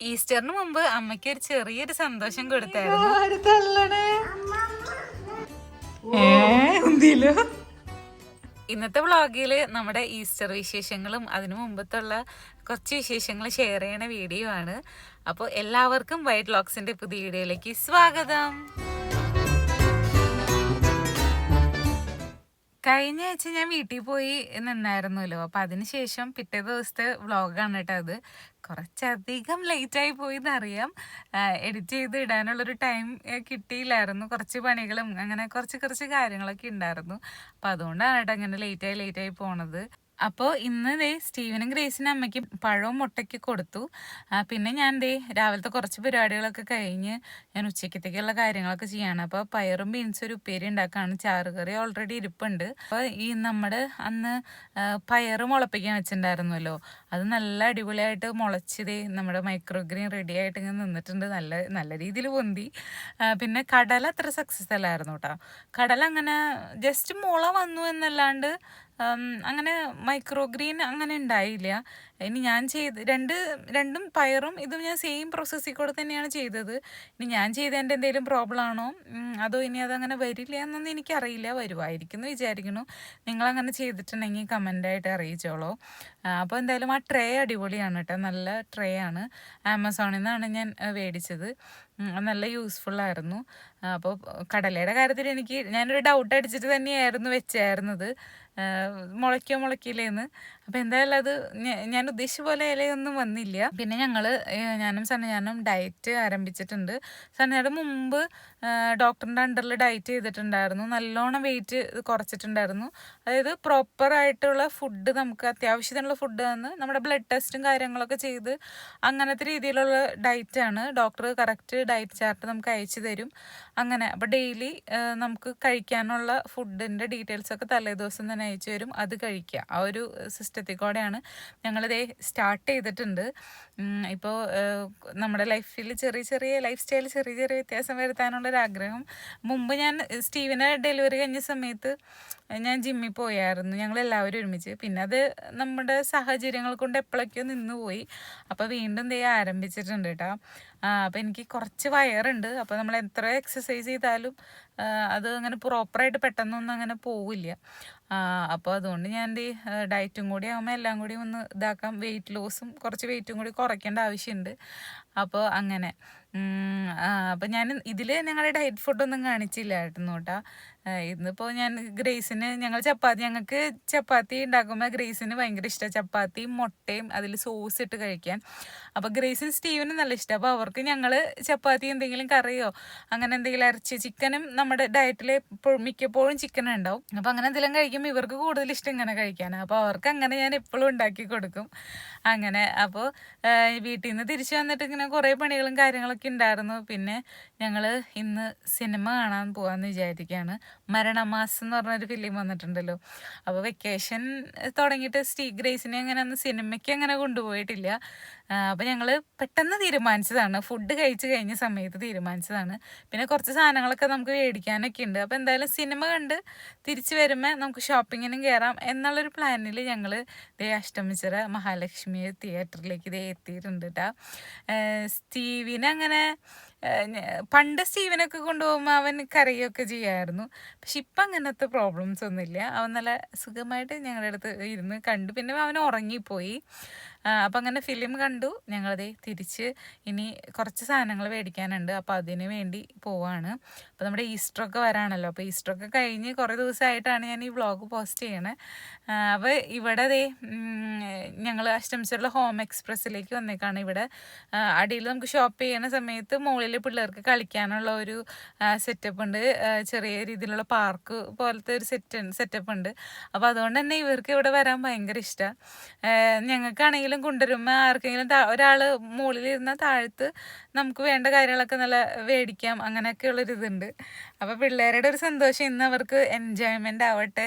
ഈസ്റ്ററിന് മുമ്പ് അമ്മയ്ക്ക് ഒരു ചെറിയൊരു സന്തോഷം കൊടുത്തായിരുന്നു. ഇന്നത്തെ വ്ളോഗിൽ നമ്മുടെ ഈസ്റ്റർ വിശേഷങ്ങളും അതിനു മുമ്പത്തുള്ള കുറച്ച് വിശേഷങ്ങൾ ഷെയർ ചെയ്യണ വീഡിയോ ആണ്. അപ്പോൾ എല്ലാവർക്കും വൈറ്റ് ലോക്സിന്റെ പുതിയ വീഡിയോയിലേക്ക് സ്വാഗതം. കഴിഞ്ഞ ആഴ്ച ഞാൻ വീട്ടിൽ പോയി നിന്നായിരുന്നല്ലോ. അപ്പൊ അതിനുശേഷം പിറ്റേ ദിവസത്തെ വ്ളോഗാണ് കേട്ടോ അത്. കുറച്ചധികം ആയി പോയി എന്നറിയാം എഡിറ്റ് ചെയ്ത് ഇടാനുള്ളൊരു ടൈം കിട്ടിയില്ലായിരുന്നു. കുറച്ച് പണികളും അങ്ങനെ കുറച്ച് കുറച്ച് കാര്യങ്ങളൊക്കെ ഉണ്ടായിരുന്നു. അപ്പൊ അതുകൊണ്ടാണ് കേട്ടോ അങ്ങനെ ലേറ്റ് ആയി ലേറ്റ് ആയി പോണത്. അപ്പോൾ ഇന്ന് ദേ സ്റ്റീവനും ഗ്രേസിനും അമ്മയ്ക്ക് പഴവും മുട്ടയ്ക്ക് കൊടുത്തു. പിന്നെ ഞാൻ ദേ രാവിലത്തെ കുറച്ച് പരിപാടികളൊക്കെ കഴിഞ്ഞ് ഞാൻ ഉച്ചക്കത്തേക്കുള്ള കാര്യങ്ങളൊക്കെ ചെയ്യാണ്. അപ്പോൾ പയറും ബീൻസും ഒരു ഉപ്പേരി ഉണ്ടാക്കാണ്. ചാറുകറി ഓൾറെഡി ഇരിപ്പുണ്ട്. അപ്പോൾ ഈ നമ്മുടെ അന്ന് പയർ മുളപ്പിക്കാൻ വെച്ചിട്ടുണ്ടായിരുന്നല്ലോ. അത് നല്ല അടിപൊളിയായിട്ട് മുളച്ചതേ നമ്മുടെ മൈക്രോഗ്രീൻ റെഡി ആയിട്ട് ഇങ്ങനെ നിന്നിട്ടുണ്ട്. നല്ല നല്ല രീതിയിൽ പൊന്തി. പിന്നെ കടല അത്ര സക്സസ് അല്ലായിരുന്നു കേട്ടോ. കടല അങ്ങനെ ജസ്റ്റ് മുള വന്നു എന്നല്ലാണ്ട് ഉം, മൈക്രോ ഗ്രീൻ അങ്ങനെ ഉണ്ടായില്ല. ഇനി ഞാൻ ചെയ്ത് രണ്ട് രണ്ടും പയറും ഇതും ഞാൻ സെയിം പ്രോസസ്സിൽ കൂടെ തന്നെയാണ് ചെയ്തത്. ഇനി ഞാൻ ചെയ്തതിന്റെ എന്തെങ്കിലും പ്രോബ്ലം ആണോ? അതോ ഇനി അതങ്ങനെ വരില്ല എന്നൊന്നും എനിക്കറിയില്ല. വരുമായിരിക്കും എന്ന് വിചാരിക്കുന്നു നിങ്ങളങ്ങനെ ചെയ്തിട്ടുണ്ടെങ്കിൽ കമന്റായിട്ട് അറിയിച്ചോളൂ. അപ്പോൾ എന്തായാലും ആ ട്രേ അടിപൊളിയാണ് കേട്ടോ. നല്ല ട്രേ ആണ്. ആമസോണിൽ നിന്നാണ് ഞാൻ മേടിച്ചത്. നല്ല യൂസ്ഫുള്ളായിരുന്നു അപ്പോൾ കടലയുടെ കാര്യത്തിൽ എനിക്ക് ഞാനൊരു ഡൗട്ട് അടിച്ചിട്ട് തന്നെയായിരുന്നു വെച്ചായിരുന്നത്. മുളയ്ക്കോ മുളയ്ക്കില്ലേന്ന് അപ്പോൾ എന്തായാലും അത് ഞാൻ ഉദ്ദേശിച്ച പോലെ ഇലയൊന്നും വന്നില്ല. പിന്നെ ഞങ്ങൾ ഞാനും സന്നയാനും ഡയറ്റ് ആരംഭിച്ചിട്ടുണ്ട്. സന്നയുടെ മുമ്പ് ഡോക്ടറിന്റെ അണ്ടറിൽ ഡയറ്റ് ചെയ്തിട്ടുണ്ടായിരുന്നു. നല്ലോണം വെയിറ്റ് കുറച്ചിട്ടുണ്ടായിരുന്നു. അതായത് പ്രോപ്പറായിട്ടുള്ള ഫുഡ് നമുക്ക് അത്യാവശ്യത്തിനുള്ള ഫുഡ് തന്ന് നമ്മുടെ ബ്ലഡ് ടെസ്റ്റും കാര്യങ്ങളൊക്കെ ചെയ്ത് അങ്ങനത്തെ രീതിയിലുള്ള ഡയറ്റാണ് ഡോക്ടർ കറക്റ്റ് ഡയറ്റ് ചാർട്ട് നമുക്ക് അയച്ചു തരും. അങ്ങനെ. അപ്പോൾ ഡെയിലി നമുക്ക് കഴിക്കാനുള്ള ഫുഡിന്റെ ഡീറ്റെയിൽസ് ഒക്കെ തലേ ദിവസം തന്നെ അയച്ചു തരും. അത് കഴിക്കുക. ആ ഒരു സിസ്റ്റത്തിൽ കൂടെയാണ് ഞങ്ങളിതേ സ്റ്റാർട്ട് ചെയ്തിട്ടുണ്ട്. ഇപ്പോൾ നമ്മുടെ ലൈഫിൽ ചെറിയ ചെറിയ ലൈഫ് സ്റ്റൈൽ ചെറിയ ചെറിയ വ്യത്യാസം വരുത്താനുള്ളൊരാഗ്രഹം. മുമ്പ് ഞാൻ സ്റ്റീവിനെ ഡെലിവറി കഴിഞ്ഞ സമയത്ത് ഞാൻ ജിമ്മിൽ പോയായിരുന്നു. ഞങ്ങൾ എല്ലാവരും ഒരുമിച്ച്. പിന്നെ അത് നമ്മുടെ സാഹചര്യങ്ങൾ കൊണ്ട് എപ്പോഴൊക്കെയോ നിന്നുപോയി അപ്പോൾ വീണ്ടും ദേ ആരംഭിച്ചിട്ടുണ്ട് കേട്ടോ അപ്പോൾ എനിക്ക് കുറച്ച് വയറുണ്ട്. അപ്പോൾ നമ്മൾ എത്ര എക്സസൈസ് ചെയ്താലും അത് അങ്ങനെ പ്രോപ്പറായിട്ട് പെട്ടെന്നൊന്നും അങ്ങനെ പോവില്ല. അപ്പോൾ അതുകൊണ്ട് ഞാൻ ദേ ഡയറ്റും കൂടി ആകുമ്പോൾ എല്ലാം കൂടി ഒന്ന് ഇതാക്കാം. വെയിറ്റ് ലോസും കുറച്ച് വെയിറ്റും കൂടി കുറയ്ക്കേണ്ട ആവശ്യമുണ്ട് അപ്പോൾ അങ്ങനെ. അപ്പം ഞാൻ ഇതിൽ ഞങ്ങളുടെ ഡയറ്റ് ഫുഡൊന്നും കാണിച്ചില്ല കേട്ടോ ഇന്നിപ്പോൾ ഞാൻ ഗ്രേസിന് ഞങ്ങൾ ചപ്പാത്തി ഞങ്ങൾക്ക് ചപ്പാത്തി ഉണ്ടാക്കുമ്പോൾ ഗ്രേസിന് ഭയങ്കര ഇഷ്ടമാണ് ചപ്പാത്തിയും മുട്ടയും അതിൽ സോസ് ഇട്ട് കഴിക്കാൻ. അപ്പോൾ ഗ്രേസിന് സ്റ്റീവിനും നല്ല ഇഷ്ടം. അപ്പോൾ അവർക്ക് ഞങ്ങൾ ചപ്പാത്തി എന്തെങ്കിലും കറിയോ അങ്ങനെ എന്തെങ്കിലും ഇറച്ചി ചിക്കനും നമ്മുടെ ഡയറ്റിൽ മിക്കപ്പോഴും ചിക്കൻ ഉണ്ടാവും. അപ്പോൾ അങ്ങനെ എന്തെങ്കിലും കഴിക്കുമ്പോൾ ഇവർക്ക് കൂടുതൽ ഇഷ്ടം ഇങ്ങനെ കഴിക്കാനാണ് അപ്പോൾ അവർക്ക് അങ്ങനെ ഞാൻ എപ്പോഴും ഉണ്ടാക്കി കൊടുക്കും. അങ്ങനെ അപ്പോൾ വീട്ടിൽ നിന്ന് തിരിച്ചു വന്നിട്ട് ഇങ്ങനെ കുറേ പണികളും കാര്യങ്ങളൊക്കെ ഉണ്ടായിരുന്നു. പിന്നെ ഞങ്ങൾ ഇന്ന് സിനിമ കാണാൻ പോകാമെന്ന് വിചാരിക്കുകയാണ് മരണമാസം എന്ന് പറഞ്ഞൊരു ഫിലിം വന്നിട്ടുണ്ടല്ലോ. അപ്പോൾ വെക്കേഷൻ തുടങ്ങിയിട്ട് സ്റ്റീ ഗ്രേസിനെ അങ്ങനെ അന്ന് സിനിമയ്ക്ക് അങ്ങനെ കൊണ്ടുപോയിട്ടില്ല. അപ്പോൾ ഞങ്ങൾ പെട്ടെന്ന് തീരുമാനിച്ചതാണ്. ഫുഡ് കഴിച്ച് കഴിഞ്ഞ സമയത്ത് തീരുമാനിച്ചതാണ്. പിന്നെ കുറച്ച് സാധനങ്ങളൊക്കെ നമുക്ക് മേടിക്കാനൊക്കെ ഉണ്ട്. അപ്പോൾ എന്തായാലും സിനിമ കണ്ട് തിരിച്ചു വരുമ്പോൾ നമുക്ക് ഷോപ്പിങ്ങിനും കയറാം എന്നുള്ളൊരു പ്ലാനിൽ ഞങ്ങൾ ദേ അഷ്ടമിച്ചിറ മഹാലക്ഷ്മി തിയേറ്ററിലേക്ക് ഇതേ എത്തിയിട്ടുണ്ട് കേട്ടോ സ്റ്റീവിനെ അങ്ങനെ പണ്ട് സ്റ്റീവനൊക്കെ കൊണ്ടുപോകുമ്പോൾ അവൻ കരയൊക്കെ ചെയ്യായിരുന്നു. പക്ഷെ ഇപ്പം അങ്ങനത്തെ പ്രോബ്ലംസ് ഒന്നുമില്ല. അവൻ നല്ല സുഖമായിട്ട് ഞങ്ങളുടെ അടുത്ത് ഇരുന്ന് കണ്ടു. പിന്നെ അവൻ ഉറങ്ങിപ്പോയി. അപ്പം അങ്ങനെ ഫിലിം കണ്ടു. ഞങ്ങളതേ തിരിച്ച് ഇനി കുറച്ച് സാധനങ്ങൾ മേടിക്കാനുണ്ട്. അപ്പോൾ അതിന് വേണ്ടി പോവാണ്. അപ്പോൾ നമ്മുടെ ഈസ്റ്ററൊക്കെ വരാണല്ലോ. അപ്പോൾ ഈസ്റ്ററൊക്കെ കഴിഞ്ഞ് കുറേ ദിവസമായിട്ടാണ് ഞാൻ ഈ വ്ളോഗ് പോസ്റ്റ് ചെയ്യണേ. അപ്പോൾ ഇവിടെ അതേ ഞങ്ങൾ അഷ്ടമിച്ചുള്ള ഹോം എക്സ്പ്രസ്സിലേക്ക് വന്നേക്കാണ് ഇവിടെ. അടിയിൽ നമുക്ക് ഷോപ്പ് ചെയ്യുന്ന സമയത്ത് മുകളിൽ പിള്ളേർക്ക് കളിക്കാനുള്ള ഒരു സെറ്റപ്പ് ഉണ്ട്. ചെറിയ രീതിയിലുള്ള പാർക്ക് പോലത്തെ ഒരു സെറ്റ് സെറ്റപ്പ് ഉണ്ട്. അപ്പോൾ അതുകൊണ്ട് തന്നെ ഇവർക്ക് ഇവിടെ വരാൻ ഭയങ്കര ഇഷ്ടമാണ് ഞങ്ങൾക്കാണെങ്കിലും കൊണ്ടുവരുമ്പോൾ ആർക്കെങ്കിലും ഒരാൾ മുകളിലിരുന്ന താഴത്ത് നമുക്ക് വേണ്ട കാര്യങ്ങളൊക്കെ നല്ല മേടിക്കാം അങ്ങനെയൊക്കെ ഉള്ളൊരിതുണ്ട് അപ്പോൾ പിള്ളേരുടെ ഒരു സന്തോഷം ഇന്ന് അവർക്ക് എൻജോയ്മെന്റ് ആവട്ടെ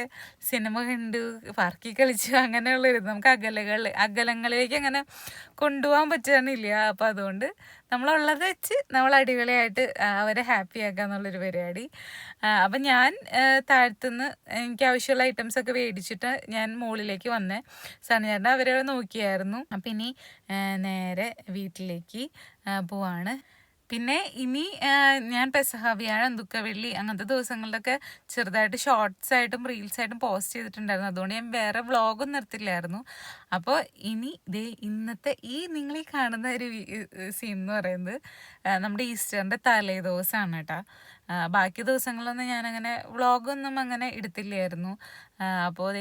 സിനിമ കണ്ടു പാർക്കിൽ കളിച്ചു അങ്ങനെയുള്ളൊരു നമുക്ക് അകലകൾ അകലങ്ങളിലേക്ക് അങ്ങനെ കൊണ്ടുപോകാൻ പറ്റുകയാണില്ല അപ്പോൾ അതുകൊണ്ട് നമ്മളുള്ളത് വെച്ച് നമ്മൾ അടിപൊളിയായിട്ട് അവരെ ഹാപ്പി ആക്കുക എന്നുള്ളൊരു പരിപാടി. അപ്പം ഞാൻ താഴ്ത്തുനിന്ന് എനിക്ക് ആവശ്യമുള്ള ഐറ്റംസ് ഒക്കെ മേടിച്ചിട്ട് ഞാൻ മുകളിലേക്ക് വന്നേ. സണിചേട്ടൻ അവരെ നോക്കിയായിരുന്നു. അപ്പം ഇനി നേരെ വീട്ടിലേക്ക് പോവാണ്. പിന്നെ ഇനി ഞാൻ പെസഹ വ്യാഴം ദുഃഖവെള്ളി അങ്ങനത്തെ ദിവസങ്ങളിലൊക്കെ ചെറുതായിട്ട് ഷോർട്സ് ആയിട്ടും റീൽസ് ആയിട്ടും പോസ്റ്റ് ചെയ്തിട്ടുണ്ടായിരുന്നു. അതുകൊണ്ട് ഞാൻ വേറെ വ്ളോഗൊന്നും നിർത്തില്ലായിരുന്നു അപ്പോൾ ഇനി ദേ ഇന്നത്തെ ഈ നിങ്ങൾ ഈ കാണുന്ന ഒരു സീൻ എന്ന് പറയുന്നത് നമ്മുടെ ഈസ്റ്ററിന്റെ തലേ ദിവസമാണ് കേട്ടോ. ബാക്കി ദിവസങ്ങളൊന്നും ഞാനങ്ങനെ വ്ളോഗൊന്നും അങ്ങനെ എടുത്തില്ലായിരുന്നു. അപ്പോൾ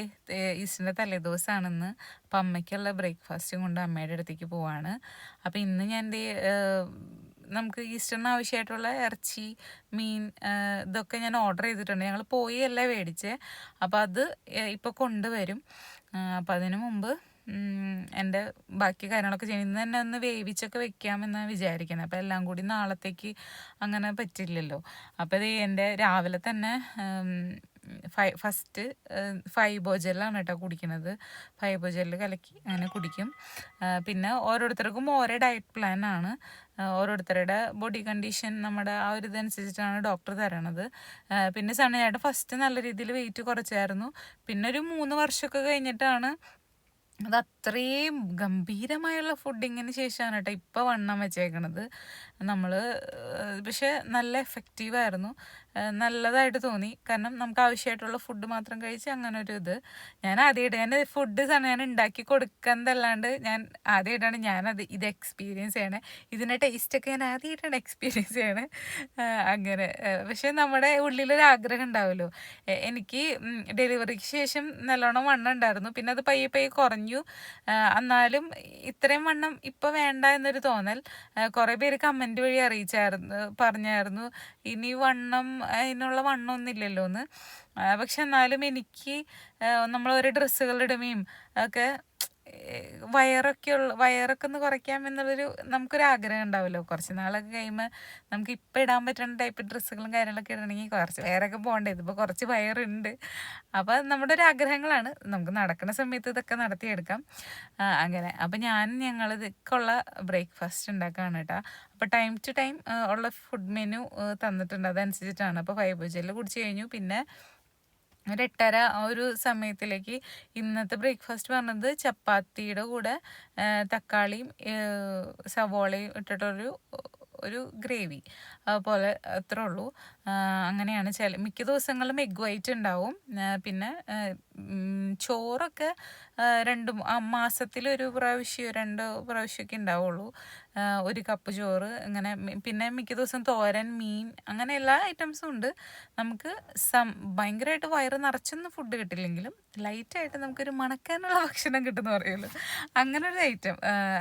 ഈസ്റ്ററിന്റെ തലേ ദിവസമാണെന്ന് അപ്പം അമ്മയ്ക്കുള്ള ബ്രേക്ക്ഫാസ്റ്റും കൊണ്ട് അമ്മയുടെ അടുത്തേക്ക് പോവാണ്. അപ്പോൾ ഇന്ന് ഞാൻ എന്റെ നമുക്ക് ഈസ്റ്ററിന് ആവശ്യമായിട്ടുള്ള ഇറച്ചി മീൻ ഇതൊക്കെ ഞാൻ ഓർഡർ ചെയ്തിട്ടുണ്ട്. ഞങ്ങൾ പോയി അല്ലേ മേടിച്ചേ. അപ്പോൾ അത് ഇപ്പോൾ കൊണ്ടുവരും. അപ്പം അതിന് മുമ്പ് എന്റെ ബാക്കി കാര്യങ്ങളൊക്കെ ചെയ്യണം. ഇന്ന് തന്നെ ഒന്ന് വേവിച്ചൊക്കെ വെക്കാമെന്നാണ് വിചാരിക്കുന്നത്. അപ്പോൾ എല്ലാം കൂടി നാളത്തേക്ക് അങ്ങനെ പറ്റില്ലല്ലോ. അപ്പോൾ ഇത് എന്റെ രാവിലെ തന്നെ ഫൈ ഫസ്റ്റ് ഫൈബോ ജെല്ലാണ് കേട്ടോ കുടിക്കുന്നത്. ഫൈബോ ജെല്ല് കലക്കി അങ്ങനെ കുടിക്കും. പിന്നെ ഓരോരുത്തർക്കും ഓരോ ഡയറ്റ് പ്ലാൻ ആണ്. ഓരോരുത്തരുടെ ബോഡി കണ്ടീഷൻ നമ്മുടെ ആ ഒരു ഇതനുസരിച്ചിട്ടാണ് ഡോക്ടർ തരണത്. പിന്നെ സണ്ണയായിട്ട് ഫസ്റ്റ് നല്ല രീതിയിൽ വെയിറ്റ് കുറച്ചായിരുന്നു. പിന്നെ ഒരു മൂന്ന് വർഷമൊക്കെ കഴിഞ്ഞിട്ടാണ് അത് അത്രയും ഗംഭീരമായുള്ള ഫുഡിങ്ങിന് ശേഷമാണ് കേട്ടോ ഇപ്പോൾ വണ്ണം വെച്ചേക്കണത്. നമ്മൾ പക്ഷേ നല്ല എഫക്റ്റീവായിരുന്നു നല്ലതായിട്ട് തോന്നി. കാരണം നമുക്ക് ആവശ്യമായിട്ടുള്ള ഫുഡ് മാത്രം കഴിച്ച് അങ്ങനെ ഒരു ഇത്. ഞാൻ ആദ്യമായിട്ട് ഞാൻ ഫുഡ് ഞാൻ ഉണ്ടാക്കി കൊടുക്കുന്നതല്ലാണ്ട് ഞാൻ ആദ്യമായിട്ടാണ് ഞാനത് ഇത് എക്സ്പീരിയൻസ് ചെയ്യണേ. ഇതിന്റെ ടേസ്റ്റൊക്കെ ഞാൻ ആദ്യമായിട്ടാണ് എക്സ്പീരിയൻസ് ചെയ്യണേ. അങ്ങനെ. പക്ഷേ നമ്മുടെ ഉള്ളിലൊരു ആഗ്രഹം ഉണ്ടാവുമല്ലോ എനിക്ക് ഡെലിവറിക്ക് ശേഷം നല്ലോണം വണ്ണം ഉണ്ടായിരുന്നു. പിന്നെ അത് പയ്യെ പയ്യെ കുറഞ്ഞു. എന്നാലും ഇത്രയും വണ്ണം ഇപ്പോൾ വേണ്ട എന്നൊരു തോന്നൽ കുറേ പേര് കമന്റ് വഴി അറിയിച്ചായിരുന്നു പറഞ്ഞായിരുന്നു. ഇനി വണ്ണം അതിനുള്ള വണ്ണമൊന്നും ഇല്ലല്ലോ എന്ന് പക്ഷെ എന്നാലും എനിക്ക് നമ്മൾ ഓരോ ഡ്രസ്സുകൾ ഇടുകയും ഒക്കെ വയറൊക്കെ ഉള്ള വയറൊക്കെ ഒന്ന് കുറയ്ക്കാം എന്നുള്ളൊരു നമുക്കൊരു ആഗ്രഹം ഉണ്ടാവുമല്ലോ. കുറച്ച് നാളൊക്കെ കഴിയുമ്പോൾ നമുക്ക് ഇപ്പം ഇടാൻ പറ്റുന്ന ടൈപ്പ് ഡ്രസ്സുകളും കാര്യങ്ങളൊക്കെ ഇടണമെങ്കിൽ കുറച്ച് വയറൊക്കെ പോകണ്ടേ. ഇതിപ്പോൾ കുറച്ച് വയറുണ്ട്. അപ്പോൾ നമ്മുടെ ഒരു ആഗ്രഹങ്ങളാണ്. നമുക്ക് നടക്കുന്ന സമയത്ത് ഇതൊക്കെ നടത്തിയെടുക്കാം. അങ്ങനെ. അപ്പോൾ ഞാൻ ഞങ്ങൾ ഇതൊക്കെയുള്ള ബ്രേക്ക്ഫാസ്റ്റ് ഉണ്ടാക്കുകയാണ് കേട്ടോ അപ്പോൾ ടൈം ടു ടൈം ഉള്ള ഫുഡ് മെനു തന്നിട്ടുണ്ട്. അതനുസരിച്ചിട്ടാണ്. അപ്പോൾ ഫൈബർ ജെല്ല് കുടിച്ച് കഴിഞ്ഞു. പിന്നെ ഒരു എട്ടര ആ ഒരു സമയത്തിലേക്ക് ഇന്നത്തെ ബ്രേക്ക്ഫാസ്റ്റ് പറഞ്ഞത് ചപ്പാത്തിയുടെ കൂടെ തക്കാളിയും സവോളയും ഇട്ടിട്ടൊരു ഒരു ഗ്രേവി. അതുപോലെ അത്രേ ഉള്ളൂ. അങ്ങനെയാണ് ചില മിക്ക ദിവസങ്ങളിലും എഗ് വൈറ്റ് ഉണ്ടാവും. പിന്നെ ചോറൊക്കെ രണ്ട് മാസത്തിൽ ഒരു പ്രാവശ്യം രണ്ട് പ്രാവശ്യമൊക്കെ ഉണ്ടാവുള്ളൂ. ഒരു കപ്പ് ചോറ് അങ്ങനെ പിന്നെ മിക്ക ദിവസം തോരൻ മീൻ അങ്ങനെ എല്ലാ ഐറ്റംസും ഉണ്ട്. നമുക്ക് സം ഭയങ്കരമായിട്ട് വയറ് നിറച്ചൊന്നും ഫുഡ് കിട്ടില്ലെങ്കിലും ലൈറ്റായിട്ട് നമുക്കൊരു മണക്കാനുള്ള ഭക്ഷണം കിട്ടുമെന്ന് പറയുള്ളൂ. അങ്ങനെ ഒരു ഐറ്റം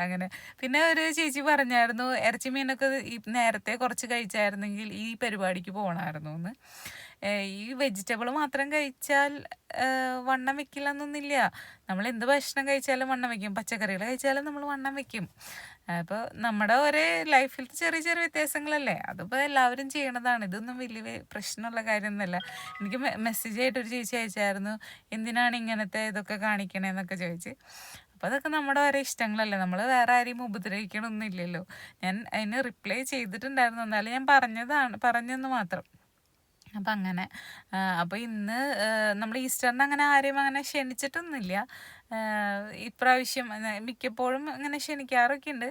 അങ്ങനെ. പിന്നെ ഒരു ചേച്ചി പറഞ്ഞായിരുന്നു ഇറച്ചി മീനൊക്കെ ഈ നേരത്തെ കുറച്ച് കഴിച്ചായിരുന്നെങ്കിൽ ഈ പരിപാടിക്ക് പോകണമായിരുന്നു എന്ന്. ഈ വെജിറ്റബിൾ മാത്രം കഴിച്ചാൽ വണ്ണം വെക്കില്ല എന്നൊന്നുമില്ല നമ്മൾ എന്ത് ഭക്ഷണം കഴിച്ചാലും വണ്ണം വെക്കും. പച്ചക്കറികൾ കഴിച്ചാലും നമ്മൾ വണ്ണം വെക്കും. അപ്പോൾ നമ്മുടെ ഒരേ ലൈഫിൽ ചെറിയ ചെറിയ വ്യത്യാസങ്ങളല്ലേ? അതിപ്പോൾ എല്ലാവരും ചെയ്യണതാണ്. ഇതൊന്നും വലിയ പ്രശ്നമുള്ള കാര്യമൊന്നുമല്ല. എനിക്ക് മെസ്സേജ് ആയിട്ട് ഒരു ചേച്ചി അയച്ചായിരുന്നു. എന്തിനാണ് ഇങ്ങനത്തെ ഇതൊക്കെ കാണിക്കണേന്നൊക്കെ ചോദിച്ച്. അപ്പോൾ അതൊക്കെ നമ്മുടെ ഓരോ ഇഷ്ടങ്ങളല്ലേ? നമ്മൾ വേറെ ആരെയും ഉപദ്രവിക്കണമൊന്നുമില്ലല്ലോ ഞാൻ അതിന് റിപ്ലൈ ചെയ്തിട്ടുണ്ടായിരുന്നു. എന്നാലും ഞാൻ പറഞ്ഞതാണ് പറഞ്ഞെന്ന് മാത്രം. അപ്പം അങ്ങനെ അപ്പോൾ ഇന്ന് നമ്മൾ ഈസ്റ്ററിന് അങ്ങനെ ആരെയും അങ്ങനെ ക്ഷണിച്ചിട്ടൊന്നുമില്ല. ഇപ്രാവശ്യം മിക്കപ്പോഴും അങ്ങനെ ക്ഷണിക്കാറൊക്കെ ഉണ്ട്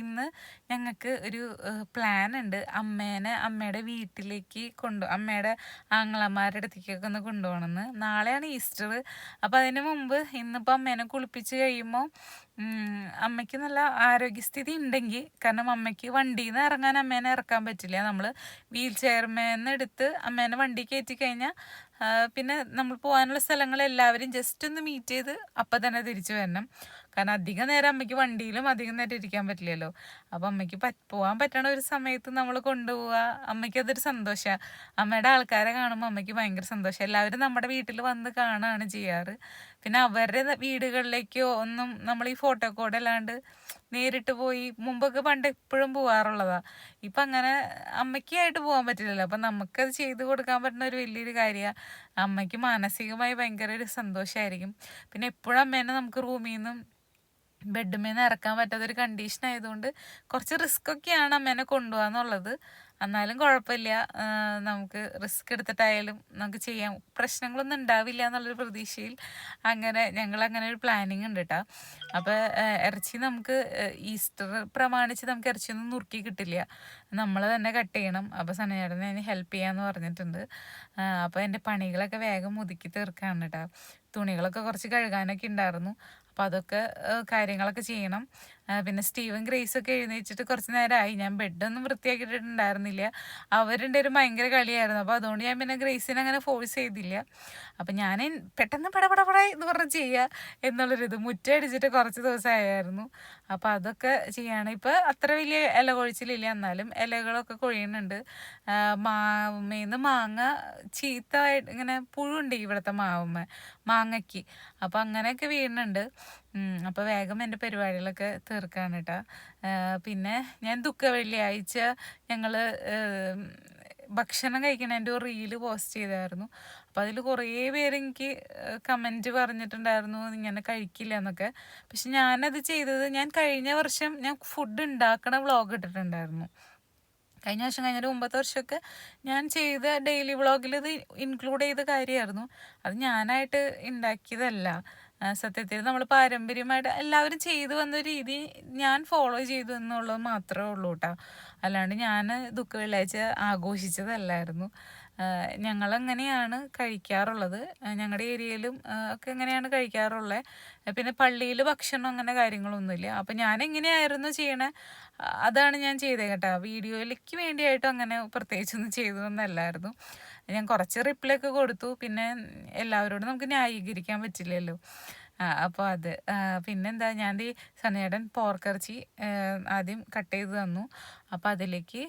ഇന്ന് ഞങ്ങൾക്ക് ഒരു പ്ലാൻ ഉണ്ട് അമ്മേനെ അമ്മയുടെ വീട്ടിലേക്ക് കൊണ്ടു അമ്മയുടെ ആങ്ങളമാരുടെ അടുത്തേക്കൊക്കെ ഒന്ന് കൊണ്ടുപോകണമെന്ന്. നാളെയാണ് ഈസ്റ്റർ. അപ്പോൾ അതിന് മുമ്പ് ഇന്നിപ്പോൾ അമ്മേനെ കുളിപ്പിച്ച് കഴിയുമ്പോൾ അമ്മയ്ക്ക് നല്ല ആരോഗ്യസ്ഥിതി ഉണ്ടെങ്കിൽ കാരണം അമ്മയ്ക്ക് വണ്ടിയിൽ നിന്ന് ഇറങ്ങാൻ അമ്മേനെ ഇറക്കാൻ പറ്റില്ല. നമ്മൾ വീൽ ചെയർമേന്ന് എടുത്ത് അമ്മേനെ വണ്ടി കയറ്റി കഴിഞ്ഞാൽ പിന്നെ നമ്മൾ പോകാനുള്ള സ്ഥലങ്ങൾ എല്ലാവരും ജസ്റ്റ് ഒന്ന് മീറ്റ് ചെയ്ത് അപ്പം തന്നെ തിരിച്ചു വരണം. കാരണം അധികം നേരം അമ്മയ്ക്ക് വണ്ടിയിലും അധികം നേരം ഇരിക്കാൻ പറ്റില്ലല്ലോ. അപ്പം അമ്മയ്ക്ക് പോകാൻ പറ്റണ ഒരു സമയത്ത് നമ്മൾ കൊണ്ടുപോവുക അമ്മയ്ക്ക് അതൊരു സന്തോഷമാണ് അമ്മയുടെ ആൾക്കാരെ കാണുമ്പോൾ അമ്മയ്ക്ക് ഭയങ്കര സന്തോഷം. എല്ലാവരും നമ്മുടെ വീട്ടിൽ വന്ന് കാണുകയാണ് ചെയ്യാറ്. പിന്നെ അവരുടെ വീടുകളിലേക്കോ ഒന്നും നമ്മൾ ഈ ഫോട്ടോ കോഡ് അല്ലാണ്ട് നേരിട്ട് പോയി മുമ്പൊക്കെ പണ്ട് എപ്പോഴും പോകാറുള്ളതാ ഇപ്പം അങ്ങനെ അമ്മയ്ക്കായിട്ട് പോകാൻ പറ്റില്ലല്ലോ. അപ്പം നമുക്കത് ചെയ്ത് കൊടുക്കാൻ പറ്റുന്ന ഒരു വലിയൊരു കാര്യമാണ് അമ്മയ്ക്ക് മാനസികമായി ഭയങ്കര ഒരു സന്തോഷമായിരിക്കും പിന്നെ എപ്പോഴും അമ്മേനെ നമുക്ക് റൂമിൽ നിന്നും ബെഡ്മേന്ന് ഇറക്കാൻ പറ്റാത്തൊരു കണ്ടീഷൻ ആയതുകൊണ്ട് കുറച്ച് റിസ്ക് ഒക്കെയാണ് അമ്മേനെ കൊണ്ടുപോകാന്നുള്ളത്. എന്നാലും കുഴപ്പമില്ല. നമുക്ക് റിസ്ക് എടുത്തിട്ടായാലും നമുക്ക് ചെയ്യാം. പ്രശ്നങ്ങളൊന്നും ഉണ്ടാവില്ല എന്നുള്ളൊരു പ്രതീക്ഷയിൽ അങ്ങനെ ഞങ്ങൾ അങ്ങനെ ഒരു പ്ലാനിങ് ഉണ്ട് കേട്ടോ അപ്പോൾ ഇറച്ചി നമുക്ക് ഈസ്റ്റർ പ്രമാണിച്ച് നമുക്ക് ഇറച്ചിയൊന്നും നുറുക്കി കിട്ടില്ല. നമ്മൾ തന്നെ കട്ട് ചെയ്യണം. അപ്പോൾ സനേടനെ അതിന് ഹെൽപ്പ് ചെയ്യാമെന്ന് പറഞ്ഞിട്ടുണ്ട്. അപ്പോൾ എന്റെ പണികളൊക്കെ വേഗം ഒതുക്കി തീർക്കാണ് കേട്ടോ തുണികളൊക്കെ കുറച്ച് കഴുകാനൊക്കെ ഉണ്ടായിരുന്നു. അപ്പോൾ അതൊക്കെ കാര്യങ്ങളൊക്കെ ചെയ്യണം. പിന്നെ സ്റ്റീവൻ ഗ്രേസ് ഒക്കെ എഴുന്നേച്ചിട്ട് കുറച്ച് നേരമായി ഞാൻ ബെഡൊന്നും വൃത്തിയാക്കിയിട്ടുണ്ടായിരുന്നില്ല അവരുടെ ഒരു ഭയങ്കര കളിയായിരുന്നു. അപ്പോൾ അതുകൊണ്ട് ഞാൻ പിന്നെ ഗ്രേസിനെ അങ്ങനെ ഫോഴ്സ് ചെയ്തില്ല. അപ്പം ഞാൻ പെട്ടെന്ന് പടപടപട എന്ന് പറഞ്ഞ് ചെയ്യുക എന്നുള്ളൊരിത് മുറ്റടിച്ചിട്ട് കുറച്ച് ദിവസമായിരുന്നു അപ്പോൾ അതൊക്കെ ചെയ്യാണ്. ഇപ്പോൾ അത്ര വലിയ ഇല കൊഴിച്ചിലില്ല. എന്നാലും ഇലകളൊക്കെ കൊഴിയുന്നുണ്ട്. മാമേന്ന് മാങ്ങ ചീത്തമായിട്ട് ഇങ്ങനെ പുഴുണ്ട് ഇവിടുത്തെ മാവുമ്മ മാങ്ങയ്ക്ക്. അപ്പോൾ അങ്ങനെയൊക്കെ വീഴുന്നുണ്ട്. അപ്പോൾ വേഗം എന്റെ പരിപാടികളൊക്കെ തീർക്കാണ് കേട്ടോ പിന്നെ ഞാൻ ദുഃഖ വെള്ളിയാഴ്ച ഞങ്ങൾ ഭക്ഷണം കഴിക്കണതിന്റെ ഒരു റീൽ പോസ്റ്റ് ചെയ്തായിരുന്നു. അപ്പോൾ അതിൽ കുറേ പേര് എനിക്ക് കമന്റ് പറഞ്ഞിട്ടുണ്ടായിരുന്നു ഇങ്ങനെ കഴിക്കില്ല എന്നൊക്കെ. പക്ഷെ ഞാനത് ചെയ്തത് ഞാൻ കഴിഞ്ഞ വർഷം ഞാൻ ഫുഡ് ഉണ്ടാക്കണ വ്ളോഗ് ഇട്ടിട്ടുണ്ടായിരുന്നു. കഴിഞ്ഞ വർഷം കഴിഞ്ഞ ഒമ്പത് വർഷമൊക്കെ ഞാൻ ചെയ്ത ഡെയിലി വ്ളോഗിൽ ഇത് ഇൻക്ലൂഡ് ചെയ്ത കാര്യമായിരുന്നു അത് ഞാനായിട്ട് ഉണ്ടാക്കിയതല്ല സത്യത്തിൽ നമ്മൾ പാരമ്പര്യമായിട്ട് എല്ലാവരും ചെയ്തു വന്ന രീതി ഞാൻ ഫോളോ ചെയ്തു എന്നുള്ളത് മാത്രമേ ഉള്ളൂ കേട്ടോ അല്ലാണ്ട് ഞാൻ ദുഃഖ വെള്ളിയാഴ്ച ആഘോഷിച്ചതല്ലായിരുന്നു. ഞങ്ങളങ്ങനെയാണ് കഴിക്കാറുള്ളത്. ഞങ്ങളുടെ ഏരിയയിലും ഒക്കെ എങ്ങനെയാണ് കഴിക്കാറുള്ളത് പിന്നെ പള്ളിയിൽ ഭക്ഷണം അങ്ങനെ കാര്യങ്ങളൊന്നുമില്ല. അപ്പം ഞാൻ എങ്ങനെയായിരുന്നു ചെയ്യണേ? അതാണ് ഞാൻ ചെയ്തേ കേട്ടോ. വീഡിയോയിലേക്ക് വേണ്ടിയായിട്ടും അങ്ങനെ പ്രത്യേകിച്ചൊന്നും ചെയ്തതൊന്നല്ലായിരുന്നു ഞാൻ കുറച്ച് റിപ്ലൈ ഒക്കെ കൊടുത്തു. പിന്നെ എല്ലാവരോടും നമുക്ക് ന്യായീകരിക്കാൻ പറ്റില്ലല്ലോ. അപ്പോൾ അത്. പിന്നെന്താ ഞാൻ ഈ സനേടൻ പോർക്കിറച്ചി ആദ്യം കട്ട് ചെയ്ത് തന്നു. അപ്പോൾ അതിലേക്ക്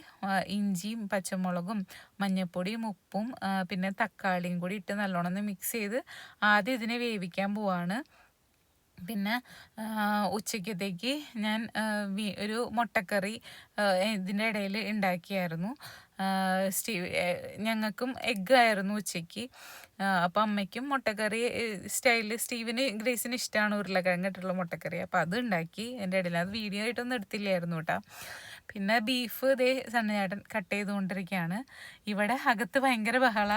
ഇഞ്ചിയും പച്ചമുളകും മഞ്ഞൾപ്പൊടിയും ഉപ്പും പിന്നെ തക്കാളിയും കൂടി ഇട്ട് നല്ലോണം മിക്സ് ചെയ്ത് ആദ്യം ഇതിനെ വേവിക്കാൻ പോവാണ്. പിന്നെ ഉച്ചയ്ക്കത്തേക്ക് ഞാൻ ഒരു മുട്ടക്കറി ഇതിന്റെ ഇടയിൽ ഉണ്ടാക്കിയായിരുന്നു. സ്റ്റീവ് ഞങ്ങൾക്കും എഗ്ഗ് ആയിരുന്നു ഉച്ചയ്ക്ക്. അപ്പം അമ്മയ്ക്കും മുട്ടക്കറി സ്റ്റൈലിൽ സ്റ്റീവിന് ഗ്രേസിന് ഇഷ്ടമാണ് ഉരുളക്കിഴങ്ങിട്ടുള്ള മുട്ടക്കറി. അപ്പം അത് ഉണ്ടാക്കി എന്റെ ഇടയിൽ. അത് വീഡിയോ ആയിട്ടൊന്നും എടുത്തില്ലായിരുന്നു കേട്ടോ. പിന്നെ ബീഫ് ഇതേ സണ്ണചേട്ടൻ കട്ട് ചെയ്തുകൊണ്ടിരിക്കുകയാണ്. ഇവിടെ അകത്ത് ഭയങ്കര ബഹള.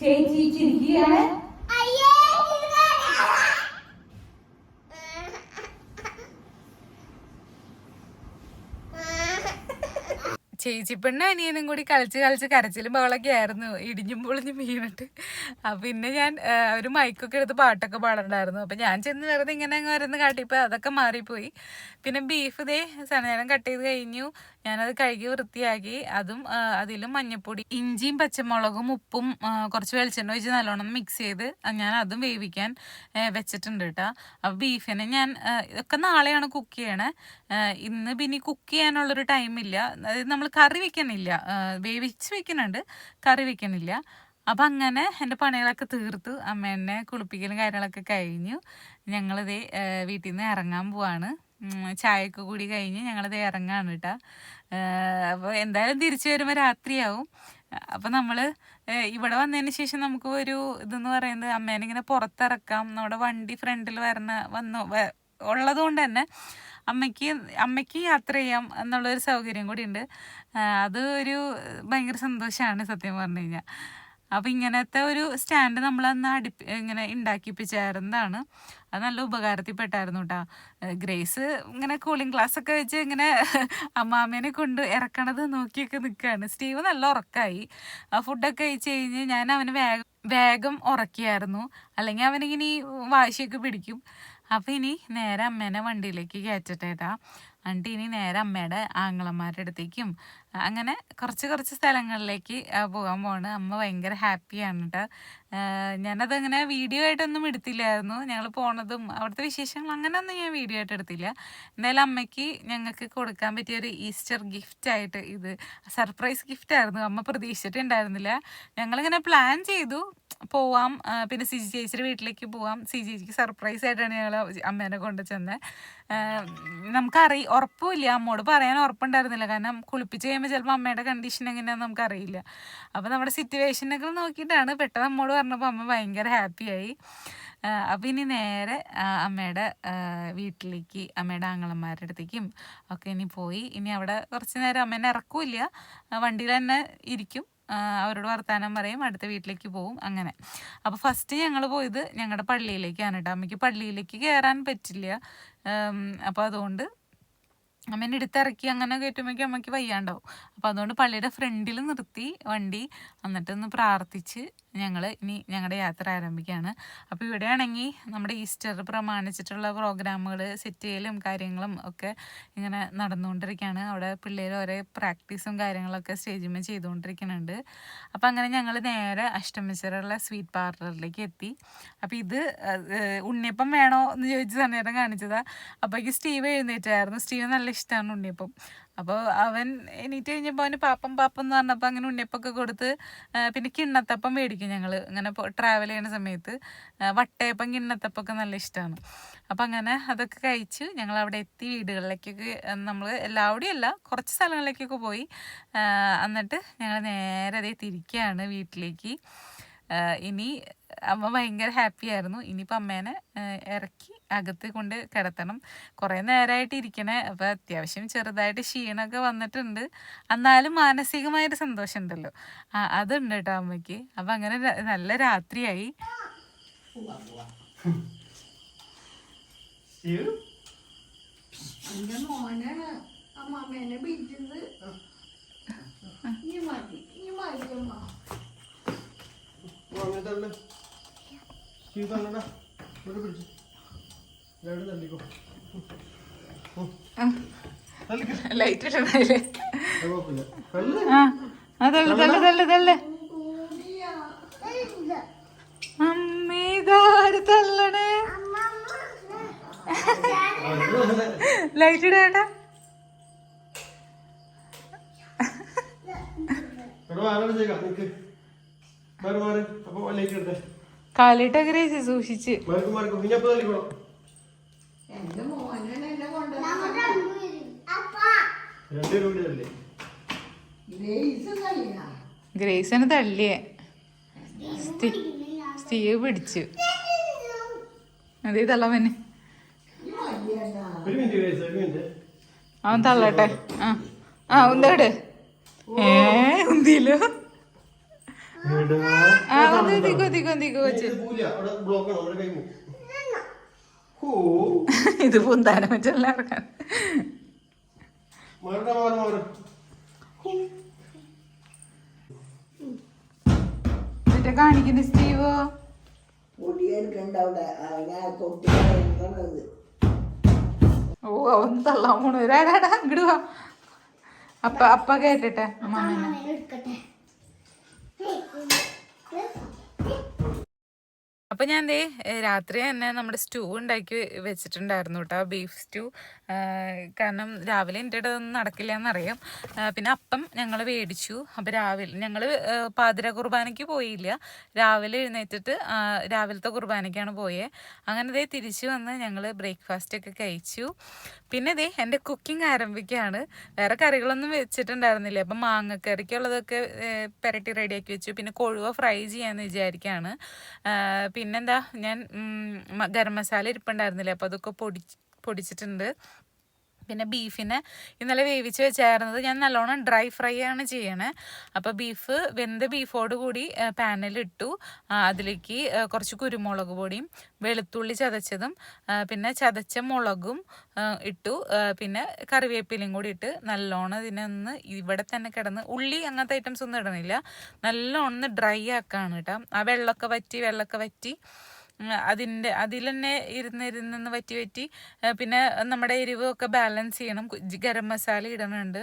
ചേച്ചി ചിരിക്കുകയാണ് ചേച്ചിപ്പെണ്ണും അനിയനും കൂടി കളിച്ച് കളിച്ച് കരച്ചിലും ബഹളൊക്കെ ആയിരുന്നു. ഇടിഞ്ഞും പൊളിഞ്ഞും വീണിട്ട്. അപ്പം പിന്നെ ഞാൻ ഒരു മൈക്കൊക്കെ എടുത്ത് പാട്ടൊക്കെ പാടണ്ടായിരുന്നു. അപ്പം ഞാൻ ചെന്ന് വെറുതെ ഇങ്ങനെ അങ്ങ് വരുന്ന കാട്ടിപ്പോൾ അതൊക്കെ മാറിപ്പോയി. പിന്നെ ബീഫ് ദേ സനേരം കട്ട് ചെയ്ത് കഴിഞ്ഞു. ഞാനത് കഴുകി വൃത്തിയാക്കി. അതും അതിലും മഞ്ഞപ്പൊടി ഇഞ്ചിയും പച്ചമുളകും ഉപ്പും കുറച്ച് വെളിച്ചെണ്ണ ഒഴിച്ച് നല്ലോണം മിക്സ് ചെയ്ത് ഞാൻ അതും വേവിക്കാൻ വെച്ചിട്ടുണ്ട് കേട്ടോ അപ്പോൾ ബീഫിനെ ഞാൻ ഇതൊക്കെ നാളെയാണ് കുക്ക് ചെയ്യണേ. ഇന്ന് പിന്നെ കുക്ക് ചെയ്യാനുള്ളൊരു ടൈമില്ല അതായത് നമ്മൾ കറി വെക്കണില്ല. വേവിച്ച് വെക്കുന്നുണ്ട് കറി വെക്കണില്ല. അപ്പം അങ്ങനെ എന്റെ പണികളൊക്കെ തീർത്തു എന്നെ കുളിപ്പിക്കലും കാര്യങ്ങളൊക്കെ കഴിഞ്ഞു. ഞങ്ങളിതേ വീട്ടിൽ നിന്ന് ഇറങ്ങാൻ പോവാണ്. ചായയൊക്കെ കൂടി കഴിഞ്ഞ് ഞങ്ങളിത് ഇറങ്ങാണ് കേട്ടോ അപ്പോൾ എന്തായാലും തിരിച്ചു വരുമ്പോൾ രാത്രിയാവും. അപ്പം നമ്മൾ ഇവിടെ വന്നതിന് ശേഷം നമുക്ക് ഒരു ഇതെന്ന് പറയുന്നത് അമ്മേനെ ഇങ്ങനെ പുറത്തിറക്കാം. നമ്മുടെ വണ്ടി ഫ്രണ്ടിൽ വരണ വന്നു ഉള്ളതുകൊണ്ട് ഉള്ളത് കൊണ്ട് തന്നെ അമ്മയ്ക്ക് അമ്മയ്ക്ക് യാത്ര ചെയ്യാം എന്നുള്ളൊരു സൗകര്യം കൂടി ഉണ്ട് അത് ഒരു ഭയങ്കര സന്തോഷമാണ് സത്യം പറഞ്ഞു കഴിഞ്ഞാൽ. അപ്പം ഇങ്ങനത്തെ ഒരു സ്റ്റാൻഡ് നമ്മളന്ന് അടുപ്പി ഇങ്ങനെ ഉണ്ടാക്കിപ്പിച്ചായിരുന്നതാണ് അത് നല്ല ഉപകാരത്തിൽപ്പെട്ടായിരുന്നു കേട്ടോ ഗ്രേസ് ഇങ്ങനെ കൂളിംഗ് ഗ്ലാസ് ഒക്കെ വെച്ച് ഇങ്ങനെ അമ്മാമ്മേനെ കൊണ്ട് ഇറക്കണത് നോക്കിയൊക്കെ നിൽക്കുകയാണ് സ്റ്റീവ് നല്ല ഉറക്കമായി ആ ഫുഡൊക്കെ കഴിച്ച് കഴിഞ്ഞ് ഞാൻ അവന് വേഗം വേഗം ഉറക്കിയായിരുന്നു. അല്ലെങ്കിൽ അവനിങ്ങനെ വാശിയൊക്കെ പിടിക്കും. അപ്പം ഇനി നേരെ അമ്മേനെ വണ്ടിയിലേക്ക് കയറ്റട്ടേട്ടാ എന്നിട്ട് ഇനി നേരെ അമ്മയുടെ ആങ്ങളമാരുടെ അടുത്തേക്കും അങ്ങനെ കുറച്ച് കുറച്ച് സ്ഥലങ്ങളിലേക്ക് പോകാൻ പോവാണ് അമ്മ ഭയങ്കര ഹാപ്പിയാണ് കേട്ടോ ഞാനതങ്ങനെ വീഡിയോ ആയിട്ടൊന്നും എടുത്തില്ലായിരുന്നു. ഞങ്ങൾ പോണതും അവിടുത്തെ വിശേഷങ്ങൾ അങ്ങനെയൊന്നും ഞാൻ വീഡിയോ ആയിട്ട് എടുത്തില്ല. എന്തായാലും അമ്മയ്ക്ക് ഞങ്ങൾക്ക് കൊടുക്കാൻ പറ്റിയ ഒരു ഈസ്റ്റർ ഗിഫ്റ്റ് ആയിട്ട് ഇത് സർപ്രൈസ് ഗിഫ്റ്റ് ആയിരുന്നു. അമ്മ പ്രതീക്ഷിച്ചിട്ടുണ്ടായിരുന്നില്ല. ഞങ്ങളിങ്ങനെ പ്ലാൻ ചെയ്തു പോവാം. പിന്നെ സിജി ചേച്ചിയുടെ വീട്ടിലേക്ക് പോവാം. സിജി ചേച്ചിക്ക് സർപ്രൈസ് ആയിട്ടാണ് ഞങ്ങൾ അമ്മേനെ കൊണ്ട് ചെന്നത് നമുക്കറി ഉറപ്പില്ല അമ്മോട് പറയാൻ ഉറപ്പുണ്ടായിരുന്നില്ല. കാരണം കുളിപ്പിച്ച് കഴിയുമ്പോൾ ചിലപ്പോൾ അമ്മയുടെ കണ്ടീഷൻ എങ്ങനെയാണെന്ന് നമുക്കറിയില്ല. അപ്പോൾ നമ്മുടെ സിറ്റുവേഷനൊക്കെ നോക്കിയിട്ടാണ് പെട്ടെന്ന് അമ്മോട് പറഞ്ഞപ്പോൾ അമ്മ ഭയങ്കര ഹാപ്പിയായി അപ്പം ഇനി നേരെ അമ്മയുടെ വീട്ടിലേക്ക് അമ്മയുടെ ആങ്ങളന്മാരുടെ അടുത്തേക്കും ഒക്കെ ഇനി പോയി. ഇനി അവിടെ കുറച്ച് നേരം അമ്മേനെ ഇറക്കൂല്ല. വണ്ടിയിൽ തന്നെ ഇരിക്കും. അവരോട് വർത്താനം പറയും. അടുത്ത വീട്ടിലേക്ക് പോവും. അങ്ങനെ. അപ്പോൾ ഫസ്റ്റ് ഞങ്ങൾ പോയത് ഞങ്ങളുടെ പള്ളിയിലേക്കാണ് കേട്ടോ അമ്മയ്ക്ക് പള്ളിയിലേക്ക് കയറാൻ പറ്റില്ല. അപ്പോൾ അതുകൊണ്ട് അമ്മേനെ എടുത്തിറക്കി അങ്ങനെ കയറ്റുമ്പോഴേക്കും അമ്മയ്ക്ക് വയ്യാണ്ടാവും. അപ്പോൾ അതുകൊണ്ട് പള്ളിയുടെ ഫ്രണ്ടിൽ നിർത്തി വണ്ടി. എന്നിട്ടൊന്ന് പ്രാർത്ഥിച്ച് ഞങ്ങൾ ഇനി ഞങ്ങളുടെ യാത്ര ആരംഭിക്കുകയാണ് അപ്പോൾ ഇവിടെയാണെങ്കിൽ നമ്മുടെ ഈസ്റ്റർ പ്രമാണിച്ചിട്ടുള്ള പ്രോഗ്രാമുകൾ സെറ്റ് ചെയ്യലും കാര്യങ്ങളും ഒക്കെ ഇങ്ങനെ നടന്നുകൊണ്ടിരിക്കുകയാണ് അവിടെ പിള്ളേർ ഓരോ പ്രാക്ടീസും കാര്യങ്ങളൊക്കെ സ്റ്റേജിന്മേൽ ചെയ്തുകൊണ്ടിരിക്കുന്നുണ്ട് അപ്പോൾ അങ്ങനെ ഞങ്ങൾ നേരെ അഷ്ടമിച്ചറുള്ള സ്വീറ്റ് പാർലറിലേക്ക് എത്തി. അപ്പോൾ ഇത് ഉണ്ണിയപ്പം വേണോ എന്ന് ചോദിച്ച സമയത്ത് കാണിച്ചതാണ് അപ്പോഴേക്ക് സ്റ്റീവ് എഴുന്നേറ്റായിരുന്നു. സ്റ്റീവ് നല്ല ഇഷ്ടമാണ് ഉണ്ണിയപ്പം. അപ്പോൾ അവൻ എണീറ്റ് കഴിഞ്ഞപ്പോൾ അവന് പാപ്പം പാപ്പം എന്ന് പറഞ്ഞപ്പോൾ അങ്ങനെ ഉണ്ണിയപ്പൊക്കെ കൊടുത്ത് പിന്നെ കിണ്ണത്തപ്പം മേടിക്കും ഞങ്ങൾ ഇങ്ങനെ ട്രാവൽ ചെയ്യുന്ന സമയത്ത് വട്ടയപ്പം കിണ്ണത്തപ്പൊക്കെ നല്ല ഇഷ്ടമാണ് അപ്പം അങ്ങനെ അതൊക്കെ കഴിച്ച് ഞങ്ങൾ അവിടെ എത്തി വീടുകളിലേക്കൊക്കെ നമ്മൾ എല്ലാവിടെയും അല്ല കുറച്ച് സ്ഥലങ്ങളിലേക്കൊക്കെ പോയി. എന്നിട്ട് ഞങ്ങൾ നേരെ അതേ തിരിക്കുകയാണ് വീട്ടിലേക്ക്. ഇനി അമ്മ ഭയങ്കര ഹാപ്പി ആയിരുന്നു. ഇനിയിപ്പോൾ അമ്മേനെ ഇറക്കി അകത്ത് കൊണ്ട് കിടത്തണം. കുറേ നേരമായിട്ട് ഇരിക്കണേ. അപ്പോൾ അത്യാവശ്യം ചെറുതായിട്ട് ക്ഷീണമൊക്കെ വന്നിട്ടുണ്ട്. എന്നാലും മാനസികമായൊരു സന്തോഷം ഉണ്ടല്ലോ ആ അതുണ്ട് കേട്ടോ അമ്മയ്ക്ക്. അപ്പം അങ്ങനെ നല്ല രാത്രിയായി. അമ്മമ്മേനെ പിടിച്ചത്. ഇനി മതി ഇനി മതി അമ്മ. അങ്ങനെ തള്ളു സ്റ്റീവ് തള്ളടാ ഇവിടെ പിടിച്ചു. ഇവിടെ തള്ളിക്കോ തള്ളിക്കോ ലൈറ്റ് ഇടണല്ലേ അതല്ല തള്ളു തള്ളു തള്ളു അമ്മേ ഇതാര് തള്ളണേ? ലൈറ്റ് ഇടേണ്ട ഇവിടെ ആരോട് ചെയ്യാം രേച്ചി സൂക്ഷിച്ച് ഗ്രേസിന് തള്ളിയേ. സ്റ്റീ- സ്റ്റീവ് പിടിച്ചു. അതേ തള്ളവന് പിന്നെ അവൻ തള്ളട്ടെ. ആ ആ ഉന്തോട്. ഏ ഉന്തിയിലോ എടാ. ആ ഒന്ന് തിക്കോ തിക്കോ തിക്കോ വെച്ച് ഇത് പൂന്താനം അവിടെ ബ്ലോക്ക് ആണ് നമ്മുടെ കൈ പോകും ഇത് പൊന്താനം വെച്ചല്ല ഇറക്കാൻ മാറടാ മാറി മാറി. എന്നിട്ട് കാണിക്കുന്നു സ്റ്റീവോ? ഓ അവൻ തള്ളാൻ പോണു. ഒരാടാടാ ഇങ്ങോട്ട് അപ്പ അപ്പ കേട്ടിട്ടെ. Hey, അപ്പോൾ ഞാൻ ദേ രാത്രി തന്നെ നമ്മുടെ സ്റ്റൂ ഉണ്ടാക്കി വെച്ചിട്ടുണ്ടായിരുന്നു കേട്ടോ ബീഫ് സ്റ്റൂ. കാരണം രാവിലെ എന്റെ ഇടയിൽ ഒന്നും നടക്കില്ല എന്നറിയാം പിന്നെ അപ്പം ഞങ്ങൾ മേടിച്ചു. അപ്പോൾ രാവിലെ ഞങ്ങൾ പാതിര കുർബാനയ്ക്ക് പോയില്ല. രാവിലെ എഴുന്നേറ്റിട്ട് രാവിലത്തെ കുർബാനയ്ക്കാണ് പോയത് അങ്ങനെ ദേ തിരിച്ചു വന്ന് ഞങ്ങൾ ബ്രേക്ക്ഫാസ്റ്റ് ഒക്കെ കഴിച്ചു. പിന്നെ ദേ എന്റെ കുക്കിംഗ് ആരംഭിക്കുകയാണ് വേറെ കറികളൊന്നും വെച്ചിട്ടുണ്ടായിരുന്നില്ല. അപ്പം മാങ്ങക്കറിക്കുള്ളതൊക്കെ പെരട്ടി റെഡിയാക്കി വെച്ചു. പിന്നെ കൊഴുവ ഫ്രൈ ചെയ്യാമെന്ന് വിചാരിക്കുകയാണ് പിന്നെന്താ ഞാൻ ഗരം മസാല ഇരിപ്പുണ്ടായിരുന്നില്ല അപ്പോൾ അതൊക്കെ പൊടി പൊടിച്ചിട്ടുണ്ട്. പിന്നെ ബീഫിനെ ഇന്നലെ വേവിച്ച് വെച്ചായിരുന്നത്. ഞാൻ നല്ലോണം ഡ്രൈ ഫ്രൈ ആണ് ചെയ്യണേ. അപ്പോൾ ബീഫ് വെന്ത ബീഫോട് കൂടി പാനിലിട്ടു അതിലേക്ക് കുറച്ച് കുരുമുളക് പൊടിയും വെളുത്തുള്ളി ചതച്ചതും പിന്നെ ചതച്ച മുളകും ഇട്ടു. പിന്നെ കറിവേപ്പിലയും കൂടി ഇട്ട് നല്ലോണം ഇതിനൊന്ന് ഇവിടെ തന്നെ കിടന്ന് ഉള്ളി അങ്ങനത്തെ ഐറ്റംസ് ഒന്നും ഇടണില്ല. നല്ലോണം ഡ്രൈ ആക്കാണ് കേട്ടോ. ആ വെള്ളമൊക്കെ വറ്റി വെള്ളമൊക്കെ വറ്റി അതിന്റെ അതിൽ തന്നെ ഇരുന്നിരുന്ന് ഇരുന്ന് വറ്റി വറ്റി പിന്നെ നമ്മുടെ എരിവൊക്കെ ബാലൻസ് ചെയ്യണം. ഗരം മസാല ഇടണുണ്ട്.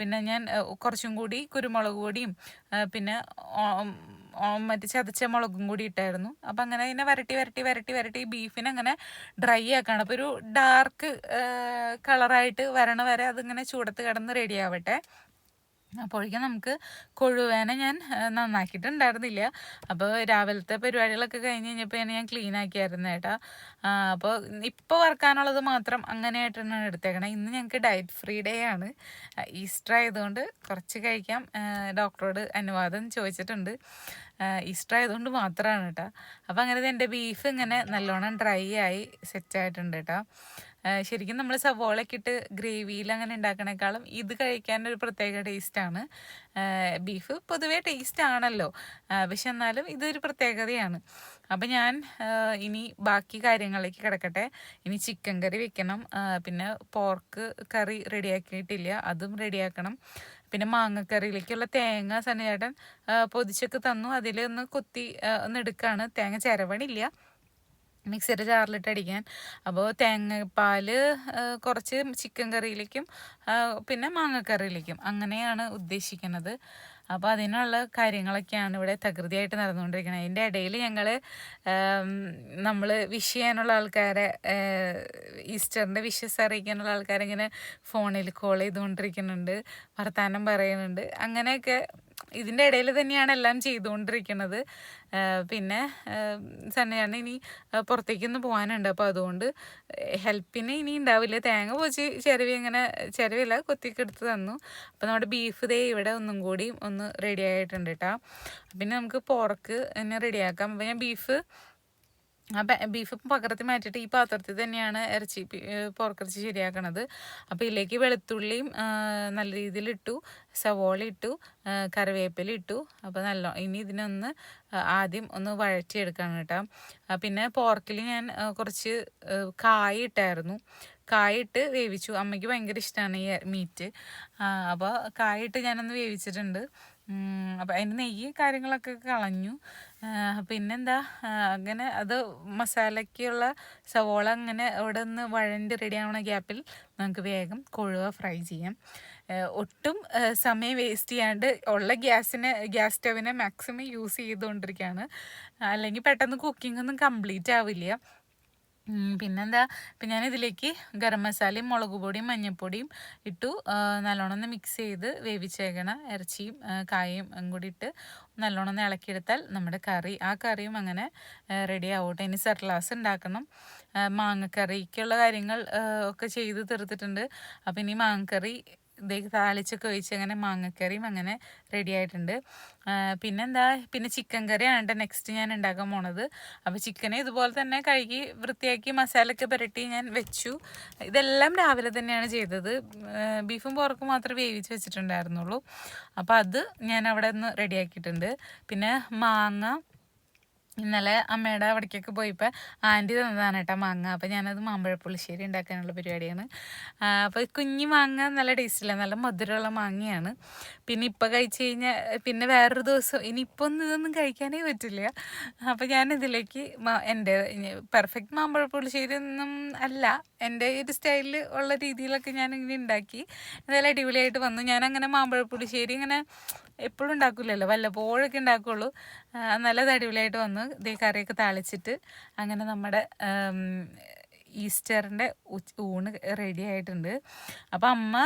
പിന്നെ ഞാൻ കുറച്ചും കൂടി കുരുമുളക് പൊടിയും പിന്നെ മറ്റേ ചതച്ച മുളകും കൂടി ഇട്ടായിരുന്നു. അപ്പം അങ്ങനെ ഇതിനെ വരട്ടി വരട്ടി വരട്ടി വരട്ടി ബീഫിനെ അങ്ങനെ ഡ്രൈ ആക്കണം. അപ്പോൾ ഒരു ഡാർക്ക് കളറായിട്ട് വരണ വരെ അതിങ്ങനെ ചൂടത്ത് കിടന്ന് റെഡി ആവട്ടെ. അപ്പോഴേക്കും നമുക്ക് കൊഴുവേനെ ഞാൻ നന്നാക്കിയിട്ടുണ്ടായിരുന്നില്ല. അപ്പോൾ രാവിലത്തെ പരിപാടികളൊക്കെ കഴിഞ്ഞ് കഴിഞ്ഞപ്പോൾ തന്നെ ഞാൻ ക്ലീൻ ആക്കിയായിരുന്നു ഏട്ടാ അപ്പോൾ ഇപ്പോൾ വറക്കാനുള്ളത് മാത്രം അങ്ങനെയായിട്ടാണ് എടുത്തേക്കണേ. ഇന്ന് ഞങ്ങൾക്ക് ഡയറ്റ് ഫ്രീ ഡേ ആണ്. ഈസ്റ്റർ ആയതുകൊണ്ട് കുറച്ച് കഴിക്കാം. ഡോക്ടറോട് അനുവാദം ചോദിച്ചിട്ടുണ്ട്. ഈസ്റ്റർ ആയതുകൊണ്ട് മാത്രമാണ് കേട്ടോ. അപ്പോൾ അങ്ങനെ എന്റെ ബീഫ് ഇങ്ങനെ നല്ലോണം ഡ്രൈ ആയി സെറ്റ് ആയിട്ടുണ്ട് കേട്ടോ. ശരിക്കും നമ്മൾ സവോളയൊക്കെ ഇട്ട് ഗ്രേവിയിൽ അങ്ങനെ ഉണ്ടാക്കണേക്കാളും ഇത് കഴിക്കാൻ ഒരു പ്രത്യേക ടേസ്റ്റാണ് ബീഫ് പൊതുവേ ടേസ്റ്റ് ആണല്ലോ. പക്ഷെ എന്നാലും ഇതൊരു പ്രത്യേകതയാണ്. അപ്പം ഞാൻ ഇനി ബാക്കി കാര്യങ്ങളിലേക്ക് കിടക്കട്ടെ. ഇനി ചിക്കൻ കറി വെക്കണം. പിന്നെ പോർക്ക് കറി റെഡിയാക്കിയിട്ടില്ല അതും റെഡിയാക്കണം പിന്നെ മാങ്ങക്കറിയിലേക്കുള്ള തേങ്ങ സനചേട്ടൻ പൊതിച്ചൊക്കെ തന്നു. അതിൽ ഒന്ന് കൊത്തി ഒന്ന് എടുക്കുകയാണ് തേങ്ങ ചിരവണില്ല. മിക്സിയുടെ ജാറിലിട്ട് അടിക്കാൻ. അപ്പോൾ തേങ്ങാപ്പാൽ കുറച്ച് ചിക്കൻ കറിയിലേക്കും പിന്നെ മാങ്ങക്കറിയിലേക്കും. അങ്ങനെയാണ് ഉദ്ദേശിക്കുന്നത്. അപ്പോൾ അതിനുള്ള കാര്യങ്ങളൊക്കെയാണ് ഇവിടെ തകൃതിയായിട്ട് നടന്നുകൊണ്ടിരിക്കുന്നത്. അതിന്റെ ഇടയിൽ ഞങ്ങൾ നമ്മൾ വിഷ് ചെയ്യാനുള്ള ആൾക്കാരെ ഈസ്റ്ററിന്റെ വിഷസ് അറിയിക്കാനുള്ള ആൾക്കാരെ ഇങ്ങനെ ഫോണിൽ കോൾ ചെയ്തുകൊണ്ടിരിക്കുന്നുണ്ട് വർത്തമാനം പറയുന്നുണ്ട്. അങ്ങനെയൊക്കെ ഇതിന്റെ ഇടയിൽ തന്നെയാണ് എല്ലാം ചെയ്തുകൊണ്ടിരിക്കുന്നത്. പിന്നെ സന്നയാണ് ഇനി പുറത്തേക്കൊന്ന് പോകാനുണ്ട്. അപ്പോൾ അതുകൊണ്ട് ഹെൽപ്പിന് ഇനി ഉണ്ടാവില്ല. തേങ്ങ പോച്ച് ചിരവി അങ്ങനെ ചിരവില്ല കൊത്തിയൊക്കെ എടുത്ത് തന്നു. അപ്പോൾ നമ്മുടെ ബീഫ് ദേ ഇവിടെ ഒന്നും കൂടി ഒന്ന് റെഡി ആയിട്ടുണ്ട് കേട്ടോ പിന്നെ നമുക്ക് പോർക്ക് തന്നെ റെഡിയാക്കാം അപ്പോൾ ഞാൻ ബീഫ് ആ ബീഫ് പകർത്തി മാറ്റിയിട്ട് ഈ പാത്രത്തിൽ തന്നെയാണ് ഇറച്ചി പോർക്കിറച്ചി ശരിയാക്കണത്. അപ്പോൾ ഇതിലേക്ക് വെളുത്തുള്ളിയും നല്ല രീതിയിൽ ഇട്ടു സവോള ഇട്ടു കറിവേപ്പില ഇട്ടു. അപ്പോൾ നല്ല ഇനി ഇതിനൊന്ന് ആദ്യം ഒന്ന് വഴറ്റിയെടുക്കണം കേട്ടോ. പിന്നെ പോർക്കിൽ ഞാൻ കുറച്ച് കായ ഇട്ടായിരുന്നു. കായ ഇട്ട് വേവിച്ചു. അമ്മയ്ക്ക് ഭയങ്കര ഇഷ്ടമാണ് ഈ മീറ്റ്. അപ്പോൾ കായ ഇട്ട് ഞാനൊന്ന് വേവിച്ചിട്ടുണ്ട്. അപ്പം അതിന്റെ നെയ്യ് കാര്യങ്ങളൊക്കെ കളഞ്ഞു. പിന്നെന്താ അങ്ങനെ അത് മസാലയ്ക്കുള്ള സവോള അങ്ങനെ അവിടെ നിന്ന് വഴണ്ട് റെഡി ആവണ ഗ്യാപ്പിൽ നമുക്ക് വേഗം കൊഴുവ ഫ്രൈ ചെയ്യാം. ഒട്ടും സമയം വേസ്റ്റ് ചെയ്യാണ്ട് ഉള്ള ഗ്യാസിനെ ഗ്യാസ് സ്റ്റവിനെ മാക്സിമം യൂസ് ചെയ്തുകൊണ്ടിരിക്കുകയാണ് അല്ലെങ്കിൽ പെട്ടെന്ന് കുക്കിംഗ് ഒന്നും കംപ്ലീറ്റ് ആവില്ല. പിന്നെന്താ? പിന്നെ ഞാൻ ഇതിലേക്ക് ഗരം മസാലയും മുളക് പൊടിയും മഞ്ഞൾപ്പൊടിയും ഇട്ടു. നല്ലോണം ഒന്ന് മിക്സ് ചെയ്ത് വേവിച്ചേക്കണ ഇറച്ചിയും കായയും കൂടി ഇട്ട് നല്ലോണം ഒന്ന് ഇളക്കിയെടുത്താൽ നമ്മുടെ കറി ആ കറിയും അങ്ങനെ റെഡി ആവട്ടെ. ഇനി സർലാസ് ഉണ്ടാക്കണം. മാങ്ങക്കറിക്കുള്ള കാര്യങ്ങൾ ഒക്കെ ചെയ്ത് തീർത്തിട്ടുണ്ട്. അപ്പം ഇനി മാങ്ങക്കറി ഇതേക്ക് താളിച്ചൊക്കെ ഒഴിച്ച് അങ്ങനെ മാങ്ങക്കറിയും അങ്ങനെ റെഡി ആയിട്ടുണ്ട്. പിന്നെന്താ? പിന്നെ ചിക്കൻ കറിയാണ് കേട്ടോ നെക്സ്റ്റ് ഞാൻ ഉണ്ടാക്കാൻ പോണത്. അപ്പോൾ ചിക്കനെ ഇതുപോലെ തന്നെ കഴുകി വൃത്തിയാക്കി മസാലയൊക്കെ പുരട്ടി ഞാൻ വെച്ചു. ഇതെല്ലാം രാവിലെ തന്നെയാണ് ചെയ്തത്. ബീഫും പോർക്കും മാത്രമേ വേവിച്ച് വെച്ചിട്ടുണ്ടായിരുന്നുള്ളൂ. അപ്പോൾ അത് ഞാൻ അവിടെ നിന്ന് റെഡിയാക്കിയിട്ടുണ്ട് പിന്നെ മാങ്ങ ഇന്നലെ അമ്മയുടെ അവിടേക്കൊക്കെ പോയിപ്പോൾ ആന്റി തന്നതാണ് കേട്ടോ മാങ്ങ. അപ്പോൾ ഞാനത് മാമ്പഴപ്പുളിശ്ശേരി ഉണ്ടാക്കാനുള്ള പരിപാടിയാണ്. അപ്പോൾ കുഞ്ഞി മാങ്ങ നല്ല ടേസ്റ്റില്ല നല്ല മധുരമുള്ള മാങ്ങയാണ്. പിന്നെ ഇപ്പോൾ കഴിച്ചു കഴിഞ്ഞാൽ പിന്നെ വേറൊരു ദിവസം ഇനിയിപ്പോൾ ഒന്നും ഇതൊന്നും കഴിക്കാനേ പറ്റില്ല. അപ്പോൾ ഞാനിതിലേക്ക് എന്റെ പെർഫെക്റ്റ് മാമ്പഴപ്പുളിശ്ശേരി ഒന്നും അല്ല. എന്റെ ഒരു സ്റ്റൈലിൽ ഉള്ള രീതിയിലൊക്കെ ഞാൻ ഇങ്ങനെ ഉണ്ടാക്കി. എന്തായാലും അടിപൊളിയായിട്ട് വന്നു. ഞാൻ അങ്ങനെ മാമ്പഴ പുളിശ്ശേരി ഇങ്ങനെ എപ്പോഴും ഉണ്ടാക്കില്ലല്ലോ വല്ലപ്പോഴൊക്കെ ഉണ്ടാക്കുള്ളൂ. ആ, നല്ലത് അടിപൊളിയായിട്ട് വന്നു. ഇതേ കറിയൊക്കെ താളിച്ചിട്ട് അങ്ങനെ നമ്മുടെ ഈസ്റ്ററിന്റെ ഊണ് റെഡി ആയിട്ടുണ്ട്. അപ്പോൾ അമ്മ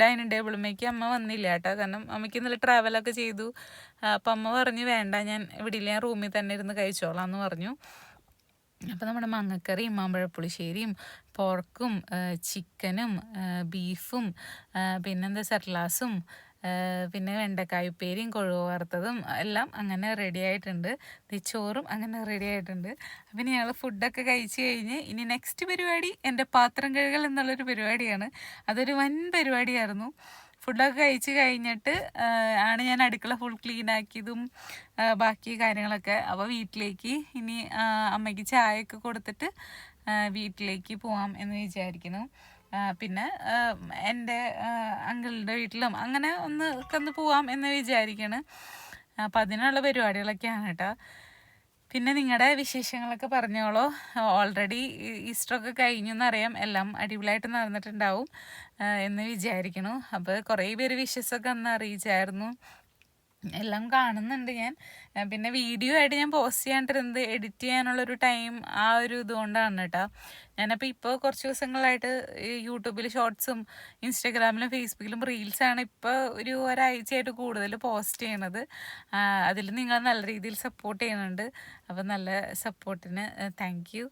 ഡൈനിങ് ടേബിളിലേക്ക് അമ്മ വന്നില്ല കേട്ടോ. കാരണം അമ്മയ്ക്ക് ഇന്നലെ ട്രാവലൊക്കെ ചെയ്തു. അപ്പം അമ്മ പറഞ്ഞു വേണ്ട ഞാൻ ഇവിടെ ഞാൻ റൂമിൽ തന്നെ ഇരുന്ന് കഴിച്ചോളാം എന്ന് പറഞ്ഞു. അപ്പോൾ നമ്മുടെ മാങ്ങക്കറിയും മാമ്പഴപ്പുളിശ്ശേരിയും പോർക്കും ചിക്കനും ബീഫും പിന്നെന്താ സർലാസും പിന്നെ വെണ്ടക്കായ ഉപ്പേരിയും വറുത്തതും എല്ലാം അങ്ങനെ റെഡി ആയിട്ടുണ്ട്. ചോറും അങ്ങനെ റെഡി ആയിട്ടുണ്ട്. അപ്പം ഞങ്ങൾ ഫുഡൊക്കെ കഴിച്ച് കഴിഞ്ഞ് ഇനി നെക്സ്റ്റ് പരിപാടി എന്റെ പാത്രം കഴുകൽ എന്നുള്ളൊരു പരിപാടിയാണ്. അതൊരു വൻ പരിപാടിയായിരുന്നു. ഫുഡൊക്കെ കഴിച്ച് കഴിഞ്ഞിട്ട് ആണ് ഞാൻ അടുക്കള ഫുൾ ക്ലീൻ ആക്കിയതും ബാക്കി കാര്യങ്ങളൊക്കെ. അപ്പോൾ വീട്ടിലേക്ക് ഇനി അമ്മയ്ക്ക് ചായയൊക്കെ കൊടുത്തിട്ട് വീട്ടിലേക്ക് പോവാം എന്ന് വിചാരിക്കുന്നു. പിന്നെ എന്റെ അങ്കിളുടെ വീട്ടിലും അങ്ങനെ ഒന്ന് ഒക്കെ ഒന്ന് പോവാം എന്ന് വിചാരിക്കണം. അപ്പം അതിനുള്ള പരിപാടികളൊക്കെയാണ് കേട്ടോ. പിന്നെ നിങ്ങളുടെ വിശേഷങ്ങളൊക്കെ പറഞ്ഞോളൂ. ഓൾറെഡി ഈസ്റ്ററൊക്കെ കഴിഞ്ഞു എന്നറിയാം എല്ലാം അടിപൊളിയായിട്ട് നടന്നിട്ടുണ്ടാവും എന്ന് വിചാരിക്കണു അപ്പോൾ കുറേ പേര് വിശ്വസൊക്കെ അന്ന് അറിയിച്ചായിരുന്നു. എല്ലാം കാണുന്നുണ്ട് ഞാൻ. പിന്നെ വീഡിയോ ആയിട്ട് ഞാൻ പോസ്റ്റ് ചെയ്യാണ്ടിരുന്നത് എഡിറ്റ് ചെയ്യാനുള്ളൊരു ടൈം ആ ഒരു ഇതുകൊണ്ടാണ് കേട്ടോ. ഞാനപ്പോൾ ഇപ്പോൾ കുറച്ച് ദിവസങ്ങളായിട്ട് യൂട്യൂബിൽ ഷോർട്സും ഇൻസ്റ്റാഗ്രാമിലും ഫേസ്ബുക്കിലും റീൽസാണ് ഇപ്പോൾ ഒരു ഒരാഴ്ചയായിട്ട് കൂടുതൽ പോസ്റ്റ് ചെയ്യണത്. അതിൽ നിങ്ങൾ നല്ല രീതിയിൽ സപ്പോർട്ട് ചെയ്യുന്നുണ്ട്. അപ്പോൾ നല്ല സപ്പോർട്ടിന് താങ്ക് യു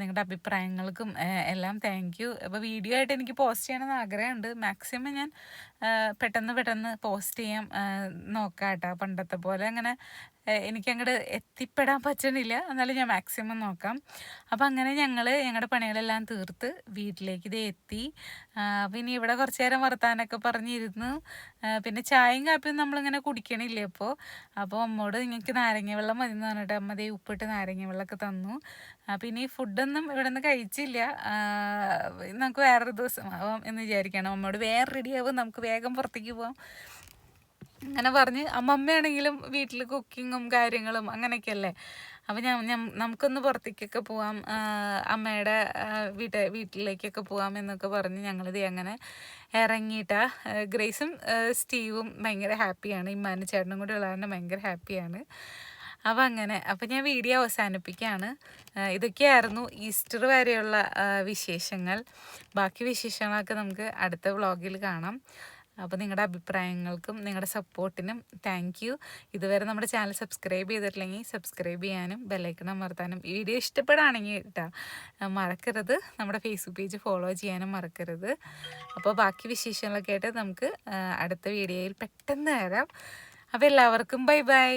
നിങ്ങളുടെ അഭിപ്രായങ്ങൾക്കും എല്ലാം താങ്ക് യു അപ്പോൾ വീഡിയോ ആയിട്ട് എനിക്ക് പോസ്റ്റ് ചെയ്യണമെന്ന് ആഗ്രഹമുണ്ട്. മാക്സിമം ഞാൻ പെട്ടെന്ന് പെട്ടെന്ന് പോസ്റ്റ് ചെയ്യാം നോക്കാം കേട്ടോ പണ്ടത്തെ പോലെ അങ്ങനെ എനിക്കങ്ങോട്ട് എത്തിപ്പെടാൻ പറ്റണില്ല. എന്നാലും ഞാൻ മാക്സിമം നോക്കാം. അപ്പോൾ അങ്ങനെ ഞങ്ങൾ ഞങ്ങളുടെ പണികളെല്ലാം തീർത്ത് വീട്ടിലേക്ക് ഇത് എത്തി. പിന്നെ ഇവിടെ കുറച്ച് നേരം വർത്താനൊക്കെ പറഞ്ഞിരുന്നു. പിന്നെ ചായയും കാപ്പിയും നമ്മളിങ്ങനെ കുടിക്കണില്ല അപ്പോൾ അപ്പോൾ അമ്മോട് നിങ്ങൾക്ക് നാരങ്ങ വെള്ളം മതി എന്ന് പറഞ്ഞിട്ട് അമ്മ ദേ ഉപ്പിട്ട് നാരങ്ങ വെള്ളമൊക്കെ തന്നു. പിന്നെ ഈ ഫുഡൊന്നും ഇവിടെ നിന്ന് കഴിച്ചില്ല നമുക്ക് വേറൊരു ദിവസം ആവാം എന്ന് വിചാരിക്കണം അമ്മയോട് വേറെ റെഡിയാവും നമുക്ക് വേഗം പുറത്തേക്ക് പോവാം. അങ്ങനെ പറഞ്ഞ് അമ്മമ്മയാണെങ്കിലും വീട്ടിൽ കുക്കിങ്ങും കാര്യങ്ങളും അങ്ങനെയൊക്കെയല്ലേ? അപ്പം ഞാൻ ഞാൻ നമുക്കൊന്ന് പുറത്തേക്കൊക്കെ പോവാം അമ്മയുടെ വീട്ട വീട്ടിലേക്കൊക്കെ പോവാം എന്നൊക്കെ പറഞ്ഞ് ഞങ്ങളിത് അങ്ങനെ ഇറങ്ങിയിട്ടാ. ഗ്രേസും സ്റ്റീവും ഭയങ്കര ഹാപ്പിയാണ്. ഇമ്മാനും ചേട്ടനും കൂടെ ഉള്ളതാണ് ഭയങ്കര ഹാപ്പിയാണ്. അപ്പം അങ്ങനെ അപ്പം ഞാൻ വീഡിയോ അവസാനിപ്പിക്കുകയാണ് ഇതൊക്കെയായിരുന്നു ഈസ്റ്റർ വരെയുള്ള വിശേഷങ്ങൾ. ബാക്കി വിശേഷങ്ങളൊക്കെ നമുക്ക് അടുത്ത വ്ളോഗിൽ കാണാം. അപ്പോൾ നിങ്ങളുടെ അഭിപ്രായങ്ങൾക്കും നിങ്ങളുടെ സപ്പോർട്ടിനും താങ്ക് യു ഇതുവരെ നമ്മുടെ ചാനൽ സബ്സ്ക്രൈബ് ചെയ്തിട്ടില്ലെങ്കിൽ സബ്സ്ക്രൈബ് ചെയ്യാനും ബെല്ലൈക്കൺ അമർത്താനും ഈ വീഡിയോ ഇഷ്ടപ്പെടുകയാണെങ്കിൽ കേട്ടോ മറക്കരുത്. നമ്മുടെ ഫേസ്ബുക്ക് പേജ് ഫോളോ ചെയ്യാനും മറക്കരുത്. അപ്പോൾ ബാക്കി വിശേഷങ്ങളൊക്കെ ആയിട്ട് നമുക്ക് അടുത്ത വീഡിയോയിൽ പെട്ടെന്ന് വരാം. അപ്പോൾ എല്ലാവർക്കും ബൈ ബൈ